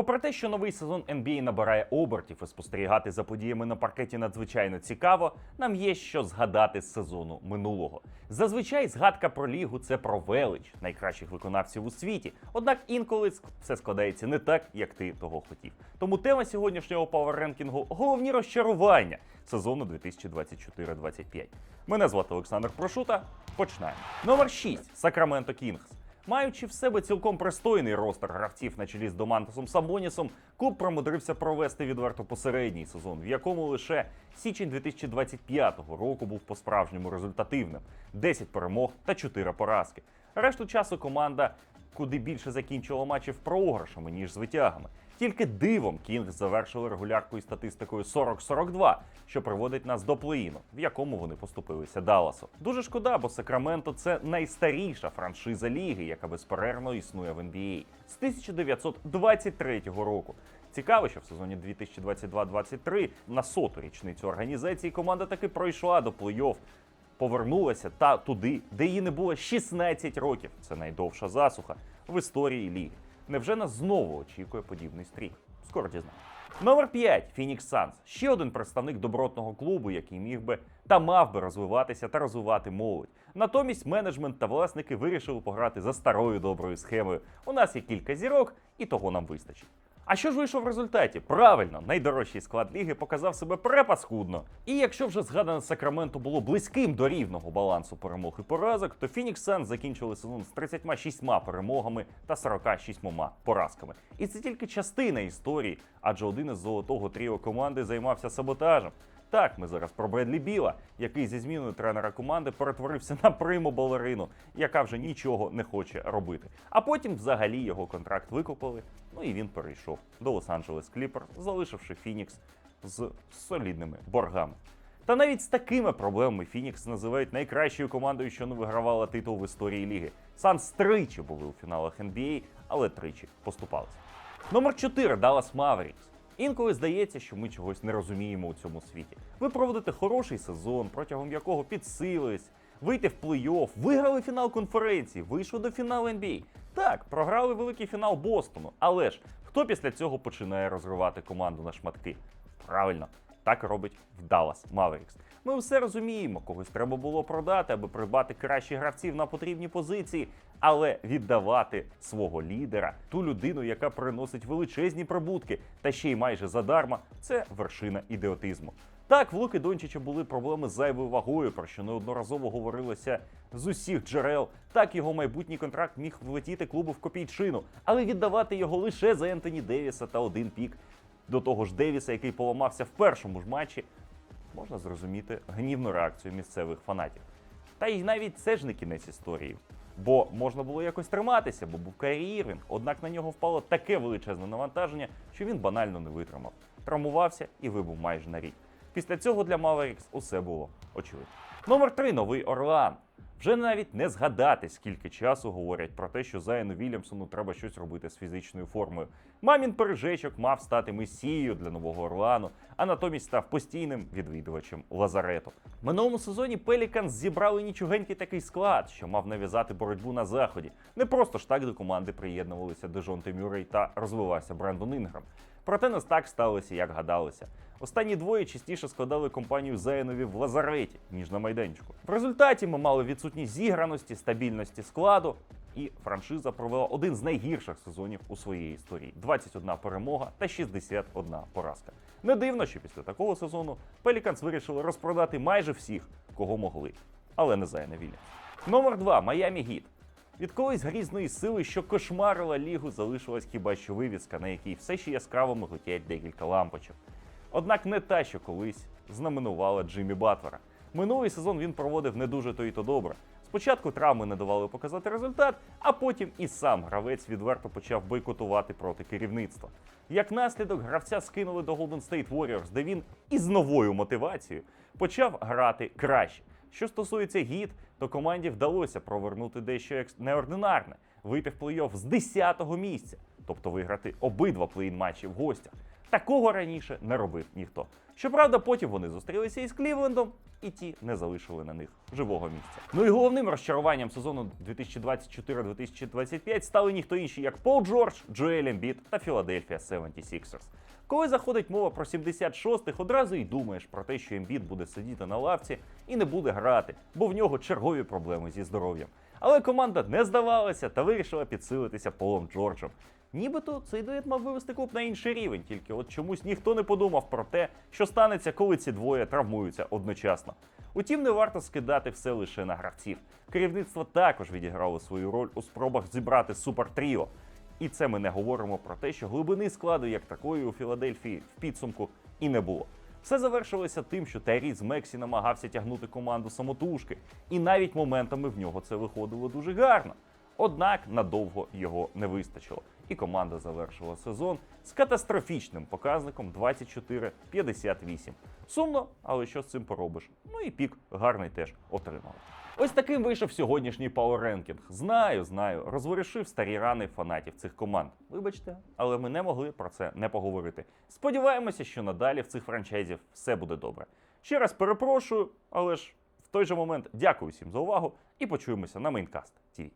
Попри те, що новий сезон NBA набирає обертів і спостерігати за подіями на паркеті надзвичайно цікаво, нам є що згадати з сезону минулого. Зазвичай згадка про лігу це про велич найкращих виконавців у світі. Однак інколи все складається не так, як ти того хотів. Тому тема сьогоднішнього пауерренкінгу – головні розчарування сезону 2024-25. Мене звати Олександр Прошута. Починаємо. Номер 6. Сакраменто Кінгс. Маючи в себе цілком пристойний ростер гравців на чолі з Домантосом Самонісом, клуб промудрився провести відверто посередній сезон, в якому лише січень 2025 року був по-справжньому результативним: 10 перемог та 4 поразки. Решту часу команда куди більше закінчила матчів програшами, ніж з витягами. Тільки дивом Кінгс завершили регуляркою статистикою 40-42, що приводить нас до плей-іну, в якому вони поступилися Далласу. Дуже шкода, бо Сакраменто це найстаріша франшиза ліги, яка безперервно існує в NBA. з 1923 року. Цікаво, що в сезоні 2022-23 на соту річницю організації команда таки пройшла до плей-офф повернулася та туди, де її не було 16 років. Це найдовша засуха в історії ліги. Невже нас знову очікує подібний стрій? Скоро дізнаємо. Номер 5. Фінікс Санс. Ще один представник добротного клубу, який міг би та мав би розвиватися та розвивати молодь. Натомість менеджмент та власники вирішили пограти за старою доброю схемою. У нас є кілька зірок, і того нам вистачить. А що ж вийшло в результаті? Правильно, найдорожчий склад ліги показав себе препаскудно. І якщо вже згадане Сакраменто було близьким до рівного балансу перемог і поразок, то Фінікс Сан закінчили сезон з 36 перемогами та 46 поразками. І це тільки частина історії, адже один із золотого тріо команди займався саботажем. Так, ми зараз про Бредлі Біла, який зі зміною тренера команди перетворився на приму балерину, яка вже нічого не хоче робити. А потім взагалі його контракт викупили. Ну і він перейшов до Лос-Анджелес Кліпер, залишивши Фінікс з солідними боргами. Та навіть з такими проблемами Фінікс називають найкращою командою, що не вигравала титул в історії ліги. Санс тричі були у фіналах NBA, але тричі поступалися. Номер 4 Dallas Mavericks. Інколи здається, що ми чогось не розуміємо у цьому світі. Ви проводите хороший сезон, протягом якого підсилились, вийти в плей-офф, виграли фінал конференції, вийшли до фіналу NBA. Так, програли великий фінал Бостону. Але ж хто після цього починає розривати команду на шматки? Правильно, так робить в Dallas Mavericks. Ми все розуміємо, когось треба було продати, аби придбати кращих гравців на потрібні позиції, але віддавати свого лідера, ту людину, яка приносить величезні прибутки, та ще й майже задарма, це вершина ідіотизму. Так, в Луки Дончича були проблеми з зайвою вагою, про що неодноразово говорилося з усіх джерел. Так його майбутній контракт міг влетіти клубу в копійчину, але віддавати його лише за Ентоні Девіса та один пік до того ж Девіса, який поламався в першому ж матчі, можна зрозуміти гнівну реакцію місцевих фанатів. Та й навіть це ж не кінець історії. Бо можна було якось триматися, бо був Кайрі однак на нього впало таке величезне навантаження, що він банально не витримав. Травмувався і вибув майже на рік. Після цього для Маверікс усе було очевидно. Номер 3 новий Орлан. Вже навіть не згадати, скільки часу говорять про те, що Зайну Вільямсону треба щось робити з фізичною формою. Мамін пережечок мав стати месією для нового Орлану, а натомість став постійним відвідувачем Лазарету. Минулому сезоні Пеліканс зібрали нічогенький такий склад, що мав нав'язати боротьбу на заході. Не просто ж так до команди приєднувалися Дежонте Мюррей та розвивався Брендон Інграм. Проте не так сталося, як гадалося. Останні двоє частіше складали компанію Заянові в лазареті, ніж на майданчику. В результаті ми мали відсутність зіграності, стабільності складу, і франшиза провела один з найгірших сезонів у своїй історії: 21 перемога та 61 поразка. Не дивно, що після такого сезону Пеліканс вирішили розпродати майже всіх, кого могли, але не Зайна Вільямс. Номер 2 Майамі Гіт. Від колись грізної сили, що кошмарила лігу, залишилась хіба що вивіска, на якій все ще яскраво миготять декілька лампочок. Однак не та, що колись знаменувала Джиммі Батлера. Минулий сезон він проводив не дуже то й то добре. Спочатку травми не давали показати результат, а потім і сам гравець відверто почав бойкотувати проти керівництва. Як наслідок, гравця скинули до Golden State Warriors, де він із новою мотивацією почав грати краще. Що стосується гід, то команді вдалося провернути дещо неординарне, вийти в плей-офф з 10-го місця, тобто виграти обидва плей-ін матчі в гостях. Такого раніше не робив ніхто. Щоправда, потім вони зустрілися із Клівлендом, і ті не залишили на них живого місця. Ну і головним розчаруванням сезону 2024-2025 стали ніхто інший, як Пол Джордж, Джоель Ембіт та Філадельфія 76ers. Коли заходить мова про 76-х, одразу й думаєш про те, що Ембіт буде сидіти на лавці і не буде грати, бо в нього чергові проблеми зі здоров'ям. Але команда не здавалася та вирішила підсилитися Полом Джорджем. Нібито цей дует мав вивести клуб на інший рівень, тільки от чомусь ніхто не подумав про те, що станеться, коли ці двоє травмуються одночасно. Утім, не варто скидати все лише на гравців. Керівництво також відіграло свою роль у спробах зібрати супертріо. І це ми не говоримо про те, що глибини складу як такої у Філадельфії в підсумку і не було. Все завершилося тим, що Тайріс Мексі намагався тягнути команду самотужки, і навіть моментами в нього це виходило дуже гарно. Однак надовго його не вистачило, і команда завершила сезон з катастрофічним показником 24-58. Сумно, але що з цим поробиш? Ну і пік гарний теж отримали. Ось таким вийшов сьогоднішній Power Знаю, знаю, розворушив старі рани фанатів цих команд. Вибачте, але ми не могли про це не поговорити. Сподіваємося, що надалі в цих франчайзів все буде добре. Ще раз перепрошую, але ж в той же момент дякую всім за увагу і почуємося на Maincast TV.